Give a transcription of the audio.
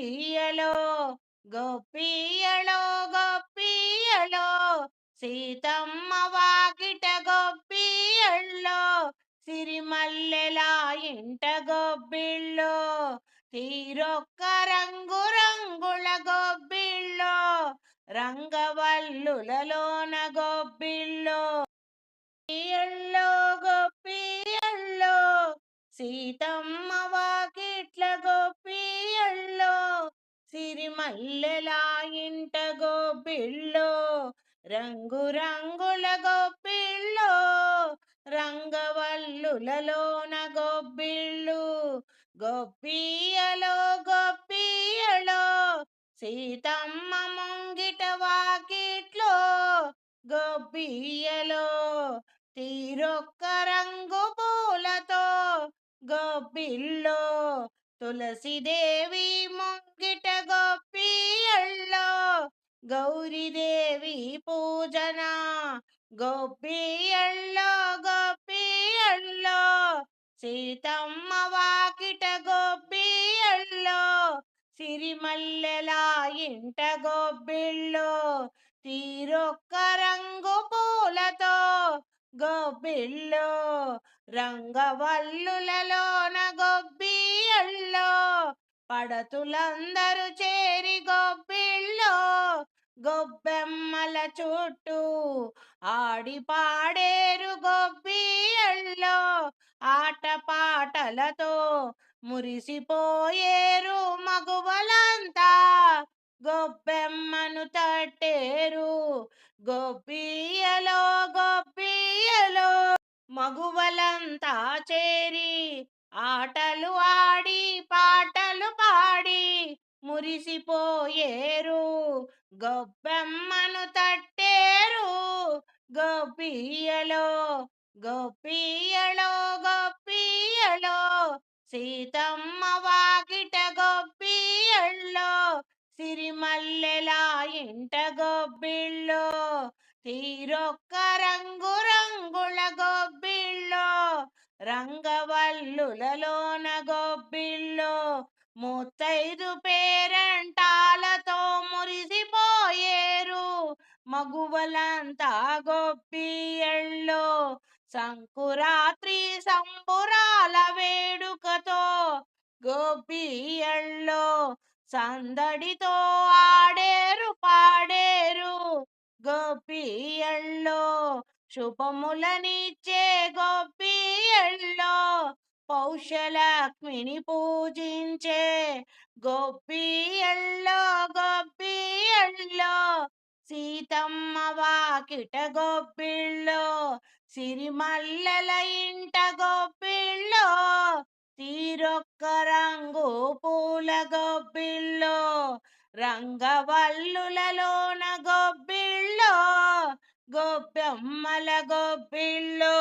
గొప్పియలో గొప్పియలో గొప్పియలో సీతమ్మ వాకిట గొప్పియల్లో సిరిమల్లెలా ఇంట గొబ్బిళ్ళో తీరొక్క రంగు రంగుల గొబ్బిళ్ళో రంగవల్లులలోన గొబ్బిళ్ళో ఎల్లో గొప్పియల్లో సీతమ్మ సిరిమల్లెలాయింట ఇంట గొబ్బిళ్ళో రంగు రంగుల గొప్పిళ్ళో రంగవల్లులలోన గొబ్బిళ్ళు గోపియలో గొప్పియలో సీతమ్మ ముంగిట వాకిట్లో గొబ్బియలో తీరొక్క రంగు పూలతో గోపిల్లో తులసిదేవి ముంగిట గొప్పియల్లో గౌరీదేవి పూజన? గొప్పియల్లో గొప్పియల్లో సీతమ్మ వాకిట గొప్పియల్లో సిరిమల్లెలా ఇంట గొబ్బిల్లో తీరొక్క రంగు పూలతో గొబ్బిల్లో రంగవల్లులలోన గొబ్బియల్లో పడతులందరూ చేరి గొబ్బిల్లో గొబ్బెమ్మల చుట్టూ ఆడి పాడేరు గొబ్బియల్లో ఆట పాటలతో మురిసిపోయేరు మగువలంతా గొబ్బెమ్మను తట్టేరు గొబ్బి మగువలంతా చేరి ఆటలు ఆడి పాటలు పాడి మురిసిపోయేరు. గొబ్బెమ్మను తట్టేరు. గొప్పియలో గొప్పియలో గొప్పియలో సీతమ్మ వాకిట గొప్పియల్లో సిరిమల్లెలా ఇంట గొబ్బిళ్ళో. తీరొక్క రంగురా రంగవల్లులలోన గొబ్బిల్లో ముత్తైదు పేరంటాలతో మురిసిపోయేరు. మగువలంతా గొబ్బియళ్ళో సంకురాత్రి సంబురాల వేడుకతో గోపియళ్ళో సందడితో ఆడేరు పాడేరు. గోపియళ్ళో శుభములనిచ్చే పౌషలక్ష్మిని పూజించే గోపియల్లో గోపియల్లో సీతమ్మ వాకిట గొప్పిళ్ళో సిరిమల్లల ఇంట గొప్పిళ్ళో తీరొక్క రంగు పూల గొబ్బిళ్ళో రంగవల్లులలోన గొబ్బిళ్ళో గొబ్బెమ్మల గొబ్బిళ్ళో